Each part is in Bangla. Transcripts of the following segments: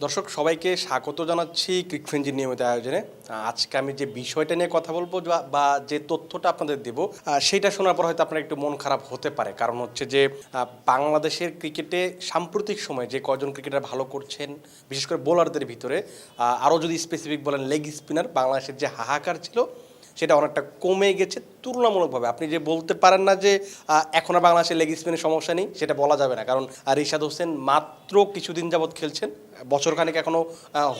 দর্শক, সবাইকে স্বাগত জানাচ্ছি ক্রিকফ্রেঞ্জির নিয়মিত আয়োজনে। আজকে আমি যে বিষয়টা নিয়ে কথা বলব বা- যে তথ্যটা আপনাদের দেব সেটা শোনার পর হয়তো আপনার একটু মন খারাপ হতে পারে। কারণ হচ্ছে যে বাংলাদেশের ক্রিকেটে সাম্প্রতিক সময়ে যে কজন ক্রিকেটার ভালো করছেন, বিশেষ করে বোলারদের ভিতরে আরও যদি স্পেসিফিক বলেন লেগ স্পিনার বাংলাদেশের যে হাহাকার ছিল, সেটা অনেকটা কমে গেছে তুলনামূলকভাবে। আপনি যে বলতে পারেন না যে এখন আর বাংলাদেশের লেগ স্পিনের সমস্যা নেই, সেটা বলা যাবে না। কারণ রিশাদ হোসেন মাত্র কিছুদিন যাবৎ খেলছেন, বছরখানেক এখনও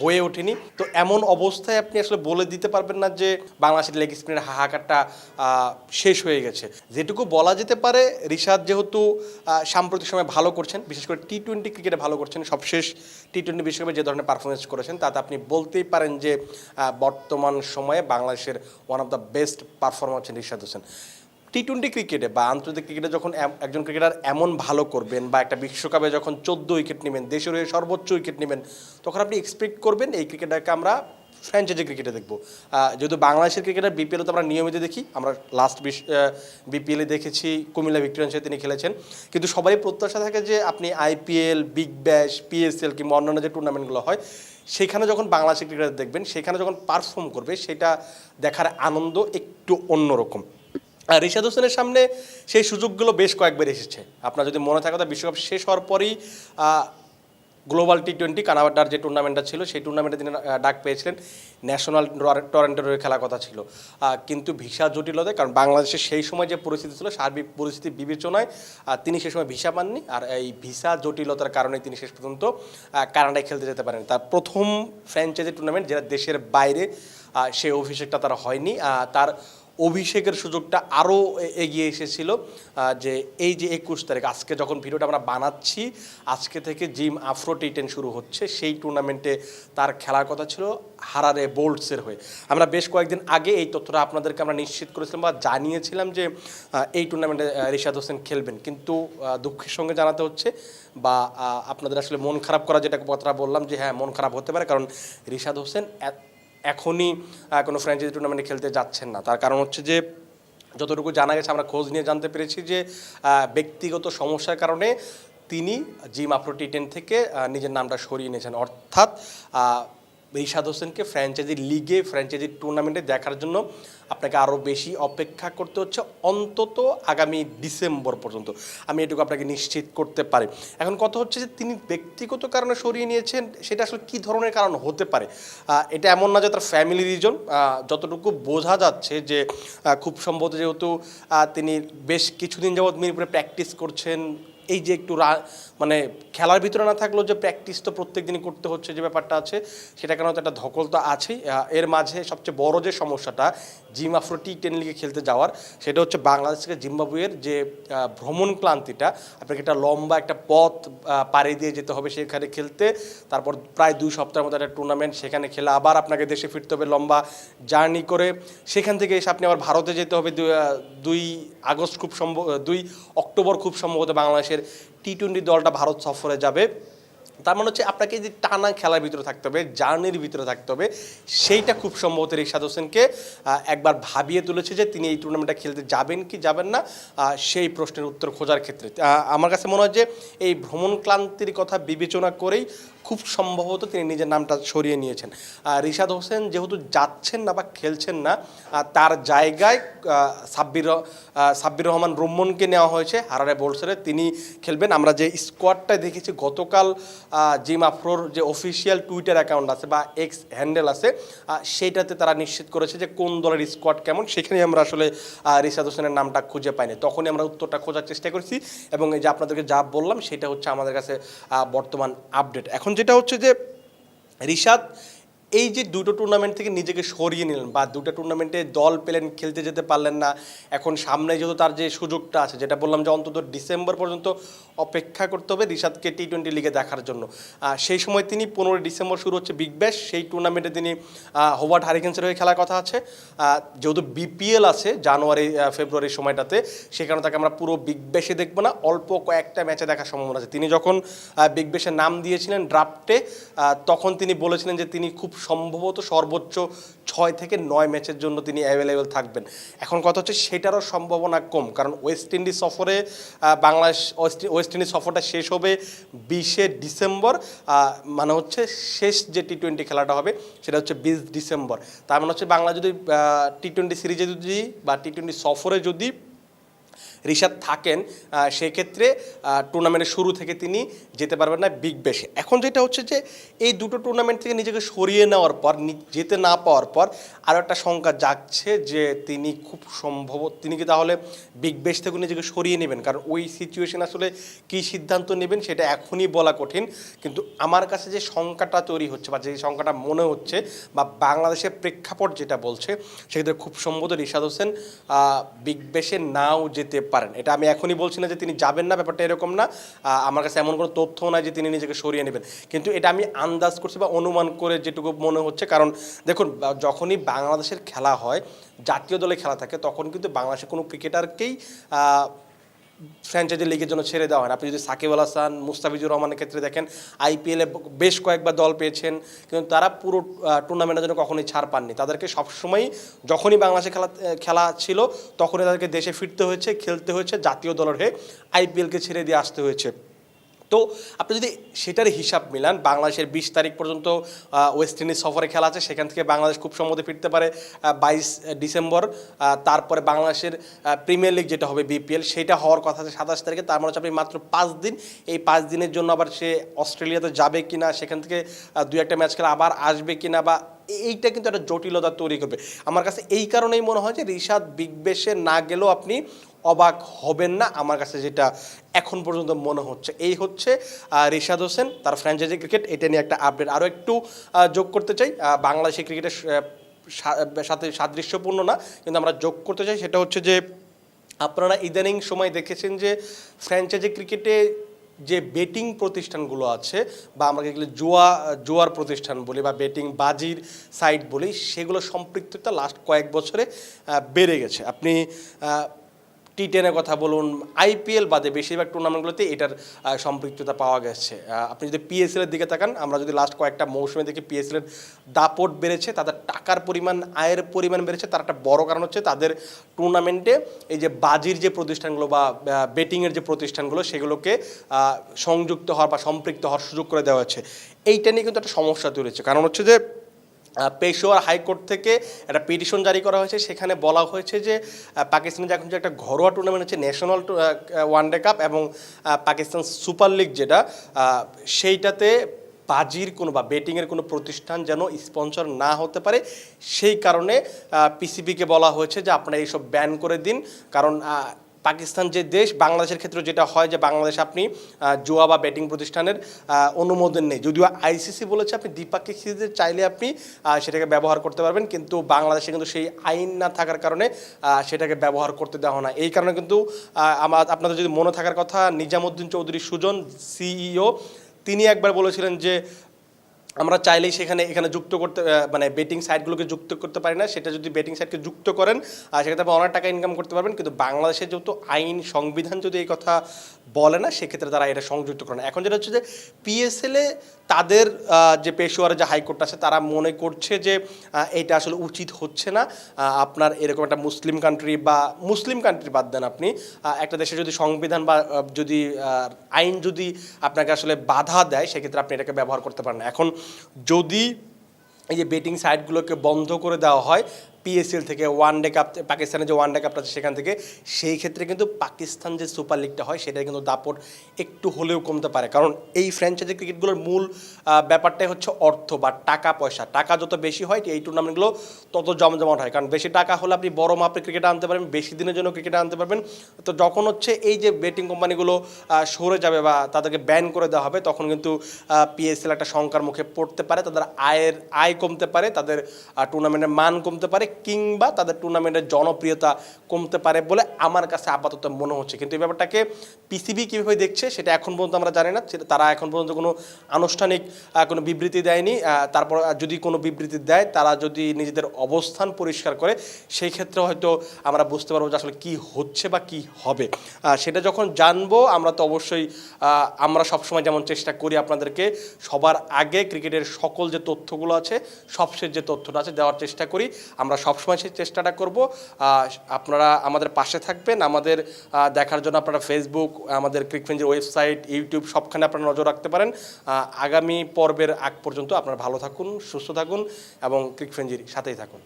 হয়ে ওঠেনি। তো এমন অবস্থায় আপনি আসলে বলে দিতে পারবেন না যে বাংলাদেশের লেগ স্পিনের হাহাকারটা শেষ হয়ে গেছে। যেটুকু বলা যেতে পারে, রিশাদ যেহেতু সাম্প্রতিক সময় ভালো করছেন, বিশেষ করে টি টোয়েন্টি ক্রিকেটে ভালো করছেন, সবশেষ টি টোয়েন্টি বিশ্বকাপে যে ধরনের পারফরমেন্স করেছেন, তাতে আপনি বলতেই পারেন যে বর্তমান সময়ে বাংলাদেশের one of the best performer হচ্ছেন রিশাদ হোসেন। টি টোয়েন্টি ক্রিকেটে বা আন্তর্জাতিক ক্রিকেটে যখন একজন ক্রিকেটার এমন ভালো করবেন বা একটা বিশ্বকাপে যখন চোদ্দ উইকেট নেবেন, দেশের হয়ে সর্বোচ্চ উইকেট নেবেন, তখন আপনি এক্সপেক্ট করবেন এই ক্রিকেটারকে আমরা ফ্র্যাঞ্চাইজি ক্রিকেটে দেখব। যেহেতু বাংলাদেশের ক্রিকেটার বিপিএল তো আমরা নিয়মিত দেখি। আমরা লাস্ট বিশ বিপিএলে দেখেছি, কুমিল্লা ভিক্টোরিয়ান ভিক্টোরিয়ান্সে তিনি খেলেছেন। কিন্তু সবারই প্রত্যাশা থাকে যে আপনি আইপিএল বিগ ব্যাশ পিএসএল কিংবা অন্যান্য যে টুর্নামেন্টগুলো হয়, সেখানে যখন বাংলাদেশের ক্রিকেটার দেখবেন, সেখানে যখন পারফর্ম করবে, সেটা দেখার আনন্দ একটু অন্যরকম। আর রিশাদ হোসেনের সামনে সেই সুযোগগুলো বেশ কয়েকবার এসেছে। আপনার যদি মনে থাকে কথা বিশ্বকাপ শেষ হওয়ার পরেই গ্লোবাল টি টোয়েন্টি কানাডার যে টুর্নামেন্টটা ছিল, সেই টুর্নামেন্টে তিনি ডাক পেয়েছিলেন। ন্যাশনাল টরেন্টোর হয়ে খেলা কথা ছিল। কিন্তু ভিসা জটিলতায়, কারণ বাংলাদেশের সেই সময় যে পরিস্থিতি ছিল, সার্বিক পরিস্থিতি বিবেচনায় তিনি সেই সময় ভিসা পাননি। আর এই ভিসা জটিলতার কারণে তিনি শেষ পর্যন্ত কানাডায় খেলতে যেতে পারেন তার প্রথম ফ্র্যাঞ্চাইজি টুর্নামেন্ট যেটা দেশের বাইরে সেই অভিষেকটা তার হয়নি। তার অভিষেকের সুযোগটা আরও এগিয়ে এসেছিল যে এই যে একুশ তারিখ, আজকে যখন ভিডিওটা আমরা বানাচ্ছি, আজকে থেকে জিম আফ্রো টি টেন শুরু হচ্ছে। সেই টুর্নামেন্টে তার খেলার কথা ছিল হারারে বোল্টসের হয়ে। আমরা বেশ কয়েকদিন আগে এই তথ্যটা আপনাদেরকে আমরা নিশ্চিত করেছিলাম বা জানিয়েছিলাম যে এই টুর্নামেন্টে রিশাদ হোসেন খেলবেন। কিন্তু দুঃখের সঙ্গে জানাতে হচ্ছে বা আপনাদের আসলে মন খারাপ করা যেটা কথাটা বললাম যে হ্যাঁ মন খারাপ হতে পারে। কারণ রিশাদ হোসেন এখনই কোনো ফ্র্যাঞ্চাইজি টুর্নামেন্টে খেলতে যাচ্ছেন না। তার কারণ হচ্ছে যে, যতটুকু জানা গেছে, আমরা খোঁজ নিয়ে জানতে পেরেছি যে ব্যক্তিগত সমস্যার কারণে তিনি জিম আফ্রো টি টেন থেকে নিজের নামটা সরিয়ে নিয়েছেন। অর্থাৎ রিশাদ হোসেনকে ফ্র্যাঞ্চাইজি লিগে ফ্র্যাঞ্চাইজি টুর্নামেন্টে দেখার জন্য আপনাকে আরও বেশি অপেক্ষা করতে হচ্ছে অন্তত আগামী ডিসেম্বর পর্যন্ত। আমি এটুকু আপনাকে নিশ্চিত করতে পারি। এখন কথা হচ্ছে যে তিনি ব্যক্তিগত কারণে সরিয়ে নিয়েছেন, সেটা আসলে কী ধরনের কারণ হতে পারে? এটা এমন না যে তার ফ্যামিলি রিজন যতটুকু বোঝা যাচ্ছে যে খুব সম্ভবত যেহেতু তিনি বেশ কিছুদিন যাবৎ মিরপুরে প্র্যাকটিস করছেন এই যে একটু মানে খেলার ভিতরে না থাকলেও যে প্র্যাকটিস তো প্রত্যেক দিনই করতে হচ্ছে যে ব্যাপারটা আছে সেটা তো একটা ধকল তো আছেই। এর মাঝে সবচেয়ে বড় যে সমস্যাটা জিম আফ্রো টি টেন লিগে খেলতে যাওয়ার সেটা হচ্ছে বাংলাদেশ থেকে জিম্বাবুয়ের যে ভ্রমণ ক্লান্তিটা আপনাকে একটা লম্বা একটা পথ পাড়ি দিয়ে যেতে হবে সেখানে খেলতে তারপর প্রায় দুই সপ্তাহের মতো একটা টুর্নামেন্ট সেখানে খেলে আবার আপনাকে দেশে ফিরতে হবে লম্বা জার্নি করে। সেখান থেকে এসে আপনি আবার ভারতে যেতে হবে দুই, আগস্ট খুব সম্ভব দুই অক্টোবর খুব সম্ভবত বাংলাদেশের টি টোয়েন্টি দলটা ভারত সফরে যাবে। তার মানে হচ্ছে আপনাকে যে টানা খেলার ভিতরে থাকতে হবে, জার্নির ভিতরে থাকতে হবে, সেইটা খুব সম্ভবত রিশাদ হোসেনকে একবার ভাবিয়ে তুলেছে যে তিনি এই টুর্নামেন্টটা খেলতে যাবেন কি যাবেন না সেই প্রশ্নের উত্তর খোঁজার ক্ষেত্রে। আমার কাছে মনে হয় যে এই ভ্রমণ ক্লান্তির কথা বিবেচনা করেই খুব সম্ভবত তিনি নিজের নামটা সরিয়ে নিয়েছেন। রিশাদ হোসেন যেহেতু যাচ্ছেন না বা খেলছেন না তার জায়গায় সাব্বির সাব্বির রহমান রুম্মনকে নেওয়া হয়েছে, হারারে বোলসেরে তিনি খেলবেন। আমরা যে স্কোয়াডটা দেখেছি গতকাল জিম আফরোর যে অফিসিয়াল টুইটার অ্যাকাউন্ট আছে বা এক্স হ্যান্ডেল আছে সেইটাতে তারা নিশ্চিত করেছে যে কোন দলের স্কোয়াড কেমন সেখানে আমরা আসলে রিসাদ হোসেনের নামটা খুঁজে পাইনি। তখনই আমরা উত্তরটা খোঁজার চেষ্টা করেছি এবং এই যে আপনাদেরকে যা বললাম, সেটা হচ্ছে আমাদের কাছে বর্তমান আপডেট এখন যেটা হচ্ছে যে, রিশাদ এই যে দুটো টুর্নামেন্ট থেকে নিজেকে সরিয়ে নিলেন বা দুটো টুর্নামেন্টে দল পেলেন খেলতে যেতে পারলেন না এখন সামনে যেহেতু তার যে সুযোগটা আছে যেটা বললাম যে অন্তত ডিসেম্বর পর্যন্ত অপেক্ষা করতে হবে রিশাদকে টি টোয়েন্টি লিগে দেখার জন্য। সেই সময় তিনি পনেরোই ডিসেম্বর শুরু হচ্ছে বিগ ব্যাশ সেই টুর্নামেন্টে তিনি হোবার্ট হারিকেন্সের হয়ে খেলার কথা আছে। যেহেতু বিপিএল আছে জানুয়ারি আহ, ফেব্রুয়ারি সময়টাতে সে কারণে তাকে আমরা পুরো বিগ ব্যাশে দেখব না অল্প কয়েকটা ম্যাচে দেখার সম্ভাবনা আছে। তিনি যখন বিগ ব্যাশের নাম দিয়েছিলেন ড্রাফটে তখন তিনি বলেছিলেন যে তিনি খুব সম্ভবত সর্বোচ্চ ছয় থেকে নয় ম্যাচের জন্য তিনি অ্যাভেলেবেল থাকবেন। এখন কথা হচ্ছে সেটারও সম্ভাবনা কম, কারণ ওয়েস্ট ইন্ডিজ সফরে বাংলাদেশ ওয়েস্ট ইন্ডিজ সফরটা শেষ হবে বিশে ডিসেম্বর মানে হচ্ছে শেষ যে টি টোয়েন্টি খেলাটা হবে সেটা হচ্ছে বিশ ডিসেম্বর। তার মানে হচ্ছে বাংলা যদি টি টোয়েন্টি সিরিজে যদি বা টি টোয়েন্টি সফরে যদি রিশাদ থাকেন সেক্ষেত্রে টুর্নামেন্টের শুরু থেকে তিনি যেতে পারবেন না বিগ বেশে এখন যেটা হচ্ছে যে, এই দুটো টুর্নামেন্ট থেকে নিজেকে সরিয়ে নেওয়ার পর যেতে না পাওয়ার পর আরও একটা শঙ্কা জাগছে যে, তিনি খুব সম্ভব, তিনি কি তাহলে বিগ বেশ থেকে নিজেকে সরিয়ে নেবেন? কারণ ওই সিচুয়েশন আসলে কী সিদ্ধান্ত নেবেন সেটা এখনই বলা কঠিন। কিন্তু আমার কাছে যে শঙ্কাটা তৈরি হচ্ছে বা যে শঙ্কাটা মনে হচ্ছে বা বাংলাদেশের প্রেক্ষাপট যেটা বলছে, সেক্ষেত্রে খুব সম্ভবত রিশাদ হোসেন বিগ বেশে নাও যেতে পারেন। এটা আমি এখনই বলছি না যে তিনি যাবেন না, ব্যাপারটা এরকম না। আমার কাছে এমন কোনো তথ্য নাই যে তিনি নিজেকে সরিয়ে নেবেন। কিন্তু এটা আমি আন্দাজ করছি বা অনুমান করে যেটুকু মনে হচ্ছে, কারণ দেখুন যখনই বাংলাদেশের খেলা হয়, জাতীয় দলে খেলা থাকে, তখন কিন্তু বাংলাদেশের কোনো ক্রিকেটারকেই ফ্র্যাঞ্চাইজি লিগের জন্য ছেড়ে দেওয়া হয় আপনি যদি সাকিব আল হাসান, মুস্তাফিজুর রহমানের ক্ষেত্রে দেখেন আইপিএলে বেশ কয়েকবার দল পেয়েছেন, কিন্তু তারা পুরো টুর্নামেন্টের জন্য কখনোই ছাড় পাননি। তাদেরকে সবসময় যখনই বাংলাদেশে খেলা খেলা ছিল, তখনই তাদেরকে দেশে ফিরতে হয়েছে, খেলতে হয়েছে, জাতীয় দলের হয়ে আইপিএলকে ছেড়ে দিয়ে আসতে হয়েছে। তো আপনি যদি সেটার হিসাব মিলান, বাংলাদেশের বিশ তারিখ পর্যন্ত ওয়েস্ট ইন্ডিজ সফরে খেলা আছে, সেখান থেকে বাংলাদেশ খুব সম্ভবত ফিরতে পারে বাইশ ডিসেম্বর তারপরে বাংলাদেশের প্রিমিয়ার লিগ যেটা হবে বিপিএল সেটা হওয়ার কথা আছে সাতাশ তারিখে, তার মানে হচ্ছে আপনি মাত্র পাঁচ দিন, এই পাঁচ দিনের জন্য আবার সে অস্ট্রেলিয়াতে যাবে কি না সেখান থেকে দুই একটা ম্যাচ খেলা আবার আসবে কিনা বা এইটা কিন্তু একটা জটিলতা তৈরি করবে। আমার কাছে এই কারণেই মনে হয় যে রিশাদ বিগ বেশে না গেলেও আপনি অবাক হবেন না। আমার কাছে যেটা এখন পর্যন্ত মনে হচ্ছে, এই হচ্ছে রিশাদ হোসেন, তার ফ্র্যাঞ্চাইজি ক্রিকেট এটা নিয়ে একটা আপডেট আরও একটু যোগ করতে চাই। বাংলাদেশি ক্রিকেটের সাথে সাদৃশ্যপূর্ণ না, কিন্তু আমরা যোগ করতে চাই। সেটা হচ্ছে যে, আপনারা ইদানিং সময় দেখেছেন যে ফ্র্যাঞ্চাইজি ক্রিকেটে যে বেটিং প্রতিষ্ঠানগুলো আছে, বা আমরা যেগুলো জুয়া, জুয়ার প্রতিষ্ঠান বলি, বা বেটিং বাজির সাইট বলি, সেগুলো সম্পৃক্ততা লাস্ট কয়েক বছরে বেড়ে গেছে। আপনি টি টেনের কথা বলুন আইপিএল বাদে বেশিরভাগ টুর্নামেন্টগুলোতে এটার সম্পৃক্ততা পাওয়া গেছে। আপনি যদি পিএসএল এর দিকে তাকান, আমরা যদি লাস্ট কয়েকটা মৌসুমে দেখি পিএসএল এর দাপট বেড়েছে, তাদের টাকার পরিমাণ, আয়ের পরিমাণ বেড়েছে, তার একটা বড় কারণ হচ্ছে তাদের টুর্নামেন্টে এই যে বাজির যে প্রতিষ্ঠানগুলো বা বেটিংয়ের যে প্রতিষ্ঠানগুলো, সেগুলোকে সংযুক্ত হওয়ার বা সম্পৃক্ত হওয়ার সুযোগ করে দেওয়া হচ্ছে এইটা নিয়ে কিন্তু একটা সমস্যা তৈরি হচ্ছে। কারণ হচ্ছে যে পেশোয়ার হাইকোর্ট থেকে একটা পিটিশন জারি করা হয়েছে। সেখানে বলা হয়েছে যে আহ, পাকিস্তানে যে এখন যে একটা ঘরোয়া টুর্নামেন্ট হচ্ছে ন্যাশনাল ওয়ানডে কাপ এবং পাকিস্তান সুপার লিগ যেটা সেইটাতে বাজির কোনো বা বেটিংয়ের কোনো প্রতিষ্ঠান যেন স্পন্সর না হতে পারে। সেই কারণে পিসিবিকে বলা হয়েছে যে আপনারা এইসব ব্যান করে দিন। কারণ পাকিস্তান যে দেশ, বাংলাদেশের ক্ষেত্রে যেটা হয় যে বাংলাদেশ আপনি জুয়া বা ব্যাটিং প্রতিষ্ঠানের অনুমোদন নেই। যদিও আইসিসি বলেছে আপনি দ্বিপাক্ষিক সিরিজে চাইলে আপনি সেটাকে ব্যবহার করতে পারবেন, কিন্তু বাংলাদেশে কিন্তু সেই আইন না থাকার কারণে সেটাকে ব্যবহার করতে দেওয়া না। এই কারণে কিন্তু আমার, আপনাদের যদি মনে থাকার কথা, নিজামুদ্দিন চৌধুরী সুজন, সিইও, তিনি একবার বলেছিলেন যে আমরা চাইলেই সেখানে, এখানে যুক্ত করতে মানে বেটিং সাইটগুলোকে যুক্ত করতে পারি না। সেটা যদি বেটিং সাইটকে যুক্ত করেন, আর সেক্ষেত্রে আপনি অনেক টাকা ইনকাম করতে পারবেন, কিন্তু বাংলাদেশের যেহেতু আইন, সংবিধান যদি এই কথা বলে না, সেক্ষেত্রে তারা এটা সংযুক্ত করে না। এখন যেটা হচ্ছে যে পিএসএলে তাদের যে পেশোয়ারের যে হাইকোর্ট আছে, তারা মনে করছে যে এটা আসলে উচিত হচ্ছে না। আপনার এরকম একটা মুসলিম কান্ট্রি বা মুসলিম কান্ট্রি বাদ দেন আপনি একটা দেশে যদি সংবিধান বা যদি আইন যদি আপনাকে আসলে বাধা দেয়, সেক্ষেত্রে আপনি এটাকে ব্যবহার করতে পারেন এখন যদি এই যে বেটিং সাইটগুলোকে বন্ধ করে দেওয়া হয় পিএসএল থেকে ওয়ান ডে কাপ পাকিস্তানের যে ওয়ান ডে কাপটা আছে সেখান থেকে, সেই ক্ষেত্রে কিন্তু পাকিস্তান যে সুপার লিগটা হয় সেটা কিন্তু দাপট একটু হলেও কমতে পারে। কারণ এই ফ্র্যাঞ্চাইজি ক্রিকেটগুলোর মূল ব্যাপারটাই হচ্ছে অর্থ বা টাকা পয়সা। টাকা যত বেশি হয়, এই টুর্নামেন্টগুলো তত জমজমাট হয়। কারণ বেশি টাকা হলে আপনি বড় মাপের ক্রিকেট আনতে পারবেন, বেশি দিনের জন্য ক্রিকেট আনতে পারবেন। তো যখন হচ্ছে এই যে বেটিং কোম্পানিগুলো সরে যাবে বা তাদেরকে ব্যান করে দেওয়া হবে, তখন কিন্তু পিএসএল একটা শঙ্কার মুখে পড়তে পারে। তাদের আয়ের, আয় কমতে পারে। তাদের টুর্নামেন্টের মান কমতে পারে। কিংবা তাদের টুর্নামেন্টের জনপ্রিয়তা কমতে পারে বলে আমার কাছে আপাতত মনে হচ্ছে। কিন্তু এই ব্যাপারটাকে পিসিবি কীভাবে দেখছে সেটা এখন পর্যন্ত আমরা জানি না। তারা এখন পর্যন্ত কোনো আনুষ্ঠানিক কোনো বিবৃতি দেয়নি। তারপর যদি কোনো বিবৃতি দেয়, তারা যদি নিজেদের অবস্থান পরিষ্কার করে, সেই ক্ষেত্রে হয়তো আমরা বুঝতে পারব যে আসলে কি হচ্ছে বা কি হবে। সেটা যখন জানব, আমরা তো অবশ্যই আমরা সবসময় যেমন চেষ্টা করি আপনাদেরকে সবার আগে ক্রিকেটের সকল যে তথ্যগুলো আছে, সবশেষ যে তথ্যটা আছে দেওয়ার চেষ্টা করি। আমরা সবসময় সেই চেষ্টাটা করব। আপনারা আমাদের পাশে থাকবেন। আমাদের দেখার জন্য আপনারা ফেসবুক আমাদের ক্রিকফেঞ্জের ওয়েবসাইট ইউটিউব সবখানে আপনারা নজর রাখতে পারেন। আগামী পর্বের আগ পর্যন্ত আপনারা ভালো থাকুন, সুস্থ থাকুন এবং ক্রিকফেঞ্জির সাথেই থাকুন।